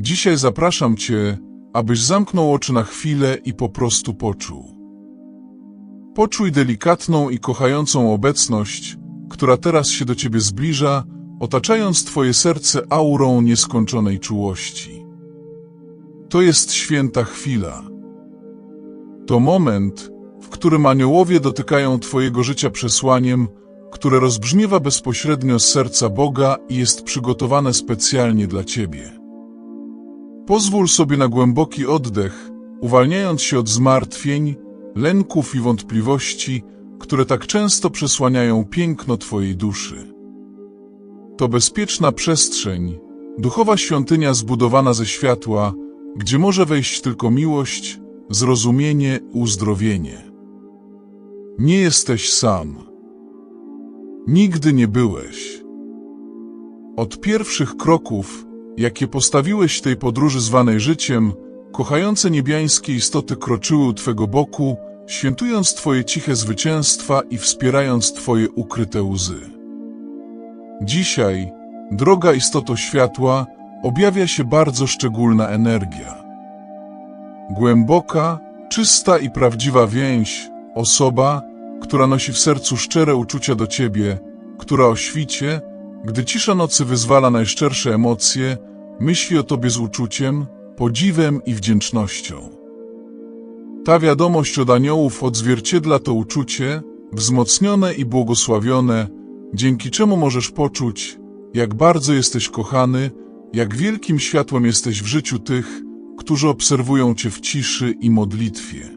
Dzisiaj zapraszam Cię, abyś zamknął oczy na chwilę i po prostu poczuł. Poczuj delikatną i kochającą obecność, która teraz się do Ciebie zbliża, otaczając Twoje serce aurą nieskończonej czułości. To jest święta chwila. To moment, w którym aniołowie dotykają Twojego życia przesłaniem, które rozbrzmiewa bezpośrednio z serca Boga i jest przygotowane specjalnie dla Ciebie. Pozwól sobie na głęboki oddech, uwalniając się od zmartwień, lęków i wątpliwości, które tak często przesłaniają piękno Twojej duszy. To bezpieczna przestrzeń, duchowa świątynia zbudowana ze światła, gdzie może wejść tylko miłość, zrozumienie, uzdrowienie. Nie jesteś sam. Nigdy nie byłeś. Od pierwszych kroków, jakie postawiłeś tej podróży zwanej życiem, kochające niebiańskie istoty kroczyły u Twego boku, świętując Twoje ciche zwycięstwa i wspierając Twoje ukryte łzy. Dzisiaj, droga istoto światła, objawia się bardzo szczególna energia. Głęboka, czysta i prawdziwa więź, osoba, która nosi w sercu szczere uczucia do Ciebie, która o świcie, gdy cisza nocy wyzwala najszczersze emocje, myśli o Tobie z uczuciem, podziwem i wdzięcznością. Ta wiadomość od aniołów odzwierciedla to uczucie, wzmocnione i błogosławione, dzięki czemu możesz poczuć, jak bardzo jesteś kochany, jak wielkim światłem jesteś w życiu tych, którzy obserwują Cię w ciszy i modlitwie.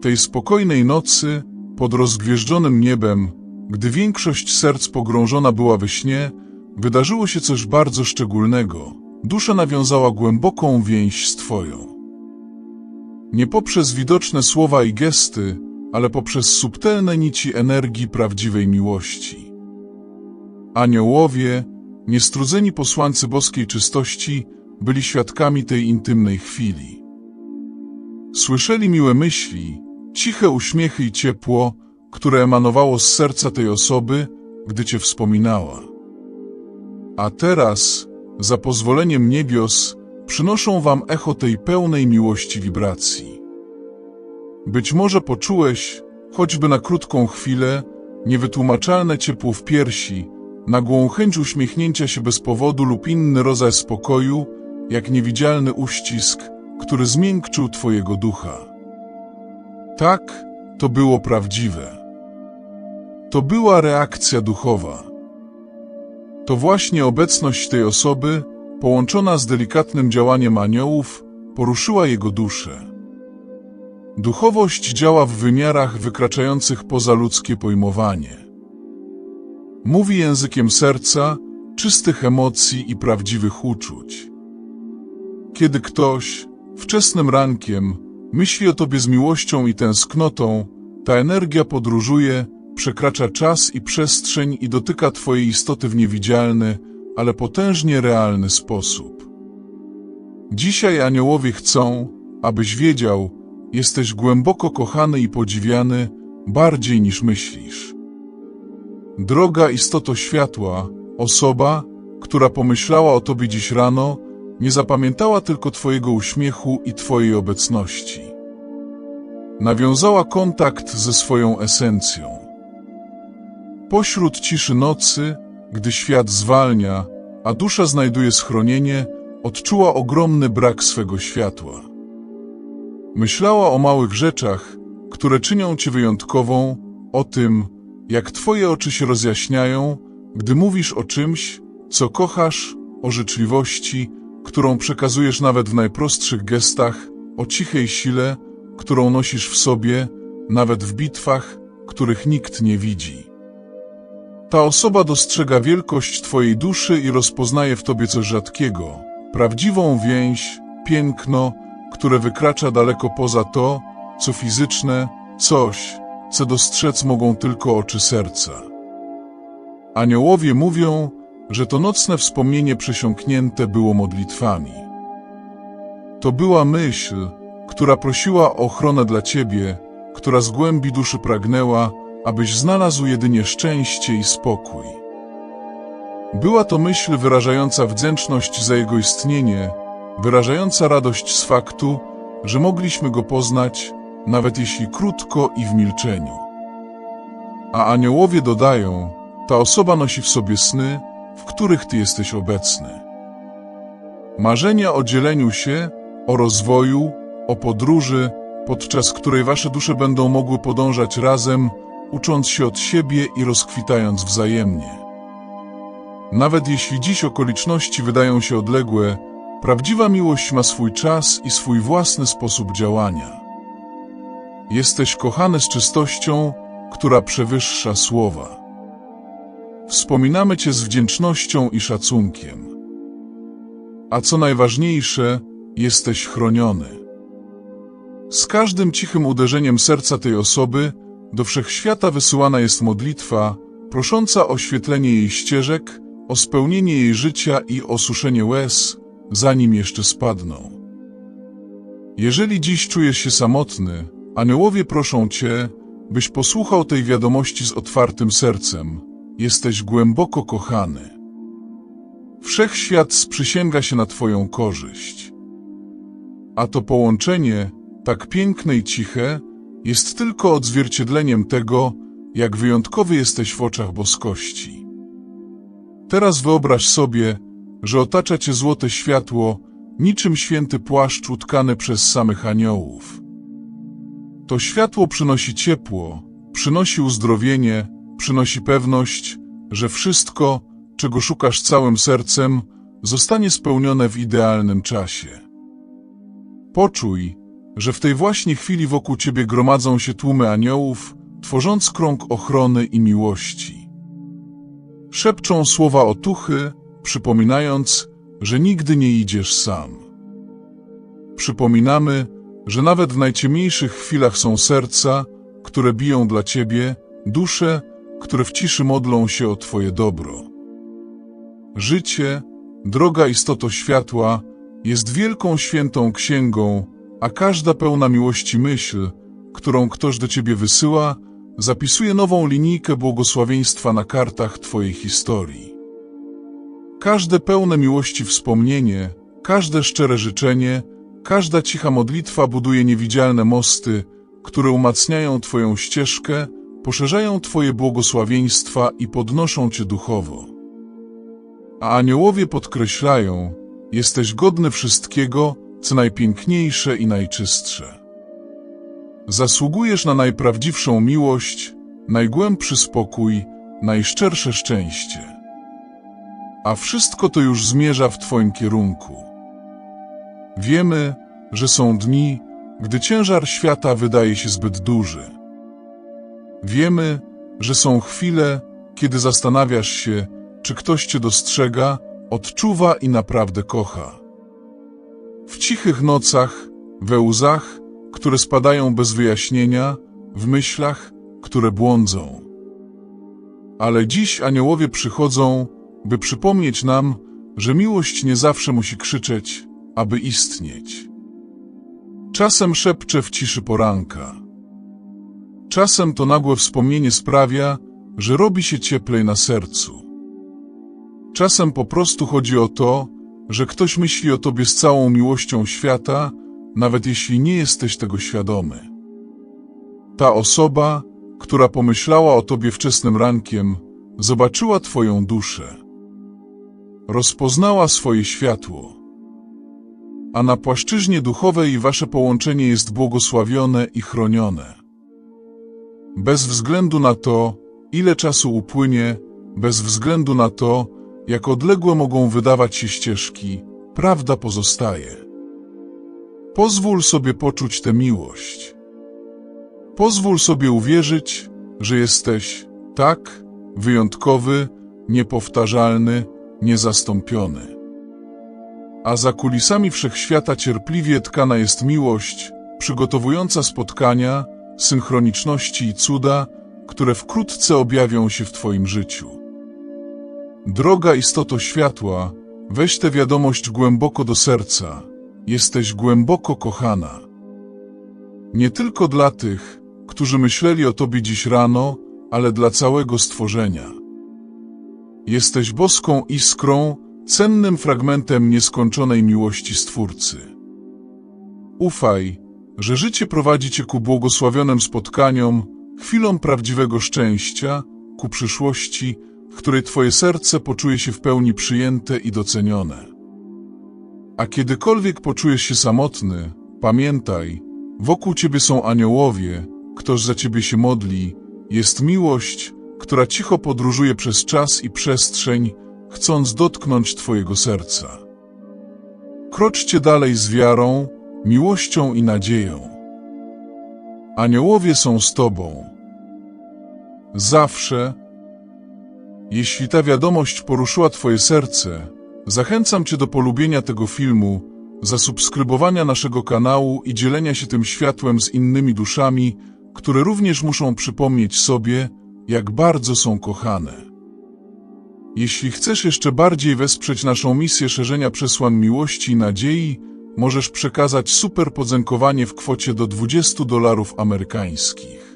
Tej spokojnej nocy, pod rozgwieżdżonym niebem, gdy większość serc pogrążona była we śnie, wydarzyło się coś bardzo szczególnego. Dusza nawiązała głęboką więź z Twoją. Nie poprzez widoczne słowa i gesty, ale poprzez subtelne nici energii prawdziwej miłości. Aniołowie, niestrudzeni posłańcy boskiej czystości, byli świadkami tej intymnej chwili. Słyszeli miłe myśli, ciche uśmiechy i ciepło, które emanowało z serca tej osoby, gdy Cię wspominała. A teraz, za pozwoleniem niebios, przynoszą Wam echo tej pełnej miłości wibracji. Być może poczułeś, choćby na krótką chwilę, niewytłumaczalne ciepło w piersi, nagłą chęć uśmiechnięcia się bez powodu lub inny rodzaj spokoju, jak niewidzialny uścisk, który zmiękczył Twojego ducha. Tak, to było prawdziwe. To była reakcja duchowa. To właśnie obecność tej osoby, połączona z delikatnym działaniem aniołów, poruszyła jego duszę. Duchowość działa w wymiarach wykraczających poza ludzkie pojmowanie. Mówi językiem serca, czystych emocji i prawdziwych uczuć. Kiedy ktoś, wczesnym rankiem, myśli o tobie z miłością i tęsknotą, ta energia podróżuje, przekracza czas i przestrzeń i dotyka twojej istoty w niewidzialny, ale potężnie realny sposób. Dzisiaj aniołowie chcą, abyś wiedział, jesteś głęboko kochany i podziwiany, bardziej niż myślisz. Droga istoto światła, osoba, która pomyślała o tobie dziś rano, nie zapamiętała tylko twojego uśmiechu i twojej obecności. Nawiązała kontakt ze swoją esencją. Pośród ciszy nocy, gdy świat zwalnia, a dusza znajduje schronienie, odczuła ogromny brak swego światła. Myślała o małych rzeczach, które czynią cię wyjątkową, o tym, jak twoje oczy się rozjaśniają, gdy mówisz o czymś, co kochasz, o życzliwości, którą przekazujesz nawet w najprostszych gestach, o cichej sile, którą nosisz w sobie, nawet w bitwach, których nikt nie widzi. Ta osoba dostrzega wielkość Twojej duszy i rozpoznaje w Tobie coś rzadkiego, prawdziwą więź, piękno, które wykracza daleko poza to, co fizyczne, coś, co dostrzec mogą tylko oczy serca. Aniołowie mówią, że to nocne wspomnienie przesiąknięte było modlitwami. To była myśl, która prosiła o ochronę dla Ciebie, która z głębi duszy pragnęła, abyś znalazł jedynie szczęście i spokój. Była to myśl wyrażająca wdzięczność za jego istnienie, wyrażająca radość z faktu, że mogliśmy go poznać, nawet jeśli krótko i w milczeniu. A aniołowie dodają, ta osoba nosi w sobie sny, w których ty jesteś obecny. Marzenia o dzieleniu się, o rozwoju, o podróży, podczas której wasze dusze będą mogły podążać razem, ucząc się od siebie i rozkwitając wzajemnie. Nawet jeśli dziś okoliczności wydają się odległe, prawdziwa miłość ma swój czas i swój własny sposób działania. Jesteś kochany z czystością, która przewyższa słowa. Wspominamy Cię z wdzięcznością i szacunkiem. A co najważniejsze, jesteś chroniony. Z każdym cichym uderzeniem serca tej osoby do wszechświata wysyłana jest modlitwa, prosząca o oświetlenie jej ścieżek, o spełnienie jej życia i osuszenie łez, zanim jeszcze spadną. Jeżeli dziś czujesz się samotny, aniołowie proszą Cię, byś posłuchał tej wiadomości z otwartym sercem. Jesteś głęboko kochany. Wszechświat sprzysięga się na Twoją korzyść. A to połączenie, tak piękne i ciche, jest tylko odzwierciedleniem tego, jak wyjątkowy jesteś w oczach boskości. Teraz wyobraź sobie, że otacza cię złote światło, niczym święty płaszcz utkany przez samych aniołów. To światło przynosi ciepło, przynosi uzdrowienie, przynosi pewność, że wszystko, czego szukasz całym sercem, zostanie spełnione w idealnym czasie. Poczuj, że w tej właśnie chwili wokół ciebie gromadzą się tłumy aniołów, tworząc krąg ochrony i miłości. Szepczą słowa otuchy, przypominając, że nigdy nie idziesz sam. Przypominamy, że nawet w najciemniejszych chwilach są serca, które biją dla ciebie, dusze, które w ciszy modlą się o twoje dobro. Życie, droga istoto światła, jest wielką świętą księgą, a każda pełna miłości myśl, którą ktoś do ciebie wysyła, zapisuje nową linijkę błogosławieństwa na kartach twojej historii. Każde pełne miłości wspomnienie, każde szczere życzenie, każda cicha modlitwa buduje niewidzialne mosty, które umacniają twoją ścieżkę, poszerzają twoje błogosławieństwa i podnoszą cię duchowo. A aniołowie podkreślają, jesteś godny wszystkiego, co najpiękniejsze i najczystsze. Zasługujesz na najprawdziwszą miłość, najgłębszy spokój, najszczersze szczęście. A wszystko to już zmierza w Twoim kierunku. Wiemy, że są dni, gdy ciężar świata wydaje się zbyt duży. Wiemy, że są chwile, kiedy zastanawiasz się, czy ktoś Cię dostrzega, odczuwa i naprawdę kocha. W cichych nocach, we łzach, które spadają bez wyjaśnienia, w myślach, które błądzą. Ale dziś aniołowie przychodzą, by przypomnieć nam, że miłość nie zawsze musi krzyczeć, aby istnieć. Czasem szepcze w ciszy poranka. Czasem to nagłe wspomnienie sprawia, że robi się cieplej na sercu. Czasem po prostu chodzi o to, że ktoś myśli o tobie z całą miłością świata, nawet jeśli nie jesteś tego świadomy. Ta osoba, która pomyślała o tobie wczesnym rankiem, zobaczyła twoją duszę. Rozpoznała swoje światło. A na płaszczyźnie duchowej wasze połączenie jest błogosławione i chronione. Bez względu na to, ile czasu upłynie, bez względu na to, jak odległe mogą wydawać się ścieżki, prawda pozostaje. Pozwól sobie poczuć tę miłość. Pozwól sobie uwierzyć, że jesteś tak wyjątkowy, niepowtarzalny, niezastąpiony. A za kulisami wszechświata cierpliwie tkana jest miłość, przygotowująca spotkania, synchroniczności i cuda, które wkrótce objawią się w Twoim życiu. Droga istoto światła, weź tę wiadomość głęboko do serca. Jesteś głęboko kochana. Nie tylko dla tych, którzy myśleli o Tobie dziś rano, ale dla całego stworzenia. Jesteś boską iskrą, cennym fragmentem nieskończonej miłości Stwórcy. Ufaj, że życie prowadzi cię ku błogosławionym spotkaniom, chwilom prawdziwego szczęścia, ku przyszłości, w której twoje serce poczuje się w pełni przyjęte i docenione. A kiedykolwiek poczujesz się samotny, pamiętaj, wokół ciebie są aniołowie, ktoś za ciebie się modli, jest miłość, która cicho podróżuje przez czas i przestrzeń, chcąc dotknąć twojego serca. Kroczcie dalej z wiarą, miłością i nadzieją. Aniołowie są z tobą. Zawsze. Jeśli ta wiadomość poruszyła twoje serce, zachęcam cię do polubienia tego filmu, zasubskrybowania naszego kanału i dzielenia się tym światłem z innymi duszami, które również muszą przypomnieć sobie, jak bardzo są kochane. Jeśli chcesz jeszcze bardziej wesprzeć naszą misję szerzenia przesłań miłości i nadziei, możesz przekazać super podziękowanie w kwocie do 20 dolarów amerykańskich.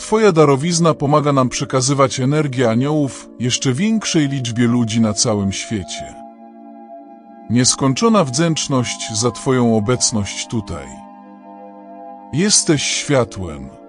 Twoja darowizna pomaga nam przekazywać energię aniołów jeszcze większej liczbie ludzi na całym świecie. Nieskończona wdzięczność za Twoją obecność tutaj. Jesteś światłem.